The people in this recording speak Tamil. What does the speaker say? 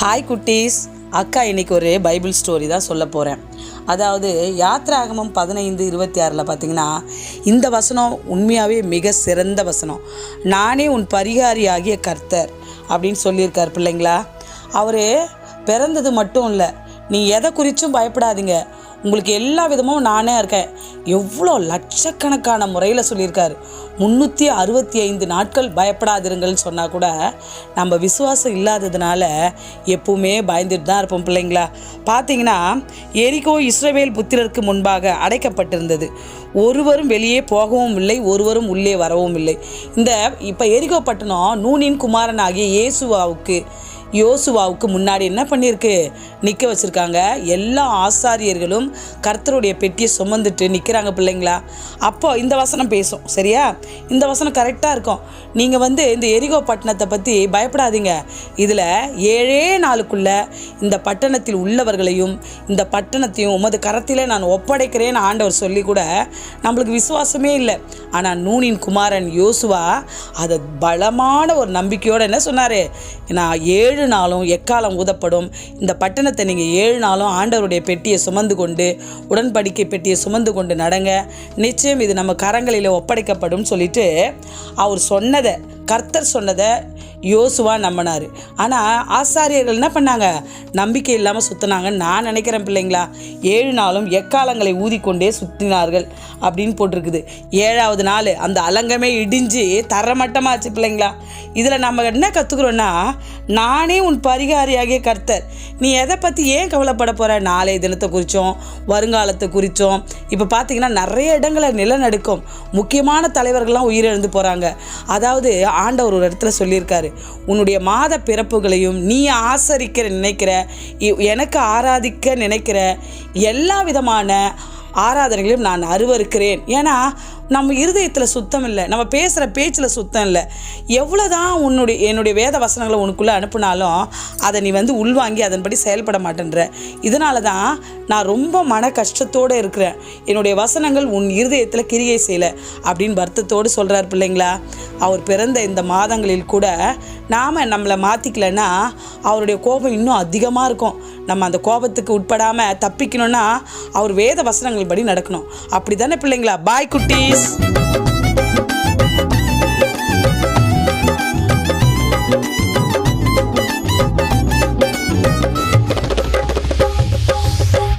ஹாய் குட்டீஸ். அக்கா இன்றைக்கி ஒரு பைபிள் ஸ்டோரி தான் சொல்ல போகிறேன் அதாவது யாத்ராகமம் பதினைந்து இருபத்தி ஆறில் பார்த்தீங்கன்னா இந்த வசனம் உண்மையாகவே மிக சிறந்த வசனம். நானே உன் பரிகாரியாகிய கர்த்தர் அப்படின்னு சொல்லியிருக்கார் பிள்ளைங்களா? அவர் பிறந்தது மட்டும் இல்லை நீ எதை குறித்தும் பயப்படாதீங்க. உங்களுக்கு எல்லா விதமும் நானே இருக்கேன். எவ்வளோ லட்சக்கணக்கான முறையில் சொல்லியிருக்காரு. முந்நூற்றி அறுபத்தி ஐந்து நாட்கள் பயப்படாதிருங்கள்னு சொன்னால் கூட நம்ம விசுவாசம் இல்லாததுனால எப்பவுமே பயந்துட்டு தான் இருப்போம் பிள்ளைங்களா. பார்த்தீங்கன்னா எரிகோ இஸ்ரவேல் புத்திரருக்கு முன்பாக அடைக்கப்பட்டிருந்தது. ஒருவரும் வெளியே போகவும் இல்லை ஒருவரும் உள்ளே வரவும் இல்லை. இந்த இப்போ எரிகோ பட்டணம் நூனின் குமாரனாகிய இயேசுவாவுக்கு யோசுவாவுக்கு முன்னாடி என்ன பண்ணியிருக்கு? நிற்க வச்சுருக்காங்க. எல்லா ஆசாரியர்களும் கர்த்தருடைய பெட்டியை சுமந்துட்டு நிற்கிறாங்க பிள்ளைங்களா. அப்போ இந்த வசனம் பேசும். சரியா? இந்த வசனம் கரெக்டாக இருக்கும். நீங்கள் வந்து இந்த எரிகோ பட்டணத்தை பற்றி பயப்படாதீங்க. இதில் ஏழே நாளுக்குள்ள இந்த பட்டணத்தில் உள்ளவர்களையும் இந்த பட்டணத்தையும் உமது கரத்திலே நான் ஒப்படைக்கிறேன்னு ஆண்டவர் சொல்லி கூட நம்மளுக்கு விசுவாசமே இல்லை. ஆனால் நூனின் குமாரன் யோசுவா அதை பலமான ஒரு நம்பிக்கையோடு என்ன சொன்னார்? நான் ஏழு ஏழு நாளும் எக்காலம் ஊதப்படும். இந்த பட்டணத்தை நீங்கள் ஏழு நாளும் ஆண்டவருடைய பெட்டியை சுமந்து கொண்டு உடன்படிக்கை பெட்டியை சுமந்து கொண்டு நடங்க. நிச்சயம் இது நம்ம கரங்களில் ஒப்படைக்கப்படும் சொல்லிட்டு அவர் சொன்னதை கர்த்தர் சொன்னதை யோசுவா நம்பினார். ஆனால் ஆசாரியர்கள் என்ன பண்ணாங்க? நம்பிக்கை இல்லாமல் சுற்றினாங்கன்னு நான் நினைக்கிறேன் பிள்ளைங்களா ஏழு நாளும் எக்காலங்களை ஊதிக்கொண்டே சுற்றினார்கள் அப்படின்னு போட்டிருக்குது. ஏழாவது நாள் அந்த அலங்கமே இடிஞ்சு தரமட்டமாச்சு பிள்ளைங்களா. இதில் நம்ம என்ன கற்றுக்குறோன்னா நானே உன் பரிகாரியாகிய கர்த்தர். நீ எதை பற்றி ஏன் கவலைப்பட போகிற நாளைய தினத்தை குறித்தோம் வருங்காலத்தை குறித்தோம் இப்போ பார்த்தீங்கன்னா நிறைய இடங்களை நிலநடுக்கம் முக்கியமான தலைவர்கள்லாம் உயிரிழந்து போகிறாங்க அதாவது ஆண்டவர் ஒரு இடத்துல சொல்லியிருக்காரு உன்னுடைய மாத பிறப்புகளையும் நீ ஆசரிக்க நினைக்கிற எனக்கு ஆராதிக்க நினைக்கிற எல்லா விதமான ஆராதனைகளையும் நான் அருவருக்கிறேன். ஏன்னா நம்ம இருதயத்தில் சுத்தம் இல்லை நம்ம பேசுகிற பேச்சில் சுத்தம் இல்லை. எவ்வளோதான் உன்னுடைய என்னுடைய வேத வசனங்களை உனக்குள்ளே அனுப்புனாலும் அதை நீ வந்து உள்வாங்கி அதன்படி செயல்பட மாட்டேன்ற. இதனால தான் நான் ரொம்ப மன கஷ்டத்தோடு இருக்கிறேன். என்னுடைய வசனங்கள் உன் இருதயத்தில் கிரியை செய்யலை அப்படின்னு வருத்தத்தோடு சொல்கிறார் பிள்ளைங்களா? அவர் பிறந்த இந்த மாதங்களில் கூட நாம் நம்மளை மாற்றிக்கலன்னா அவருடைய கோபம் இன்னும் அதிகமாக இருக்கும். நம்ம அந்த கோபத்துக்கு உட்படாமல் தப்பிக்கணும்னா அவர் வேத வசனங்கள் படி நடக்கணும். அப்படி தானே பிள்ளைங்களா? பாய் குட்டீஸ்.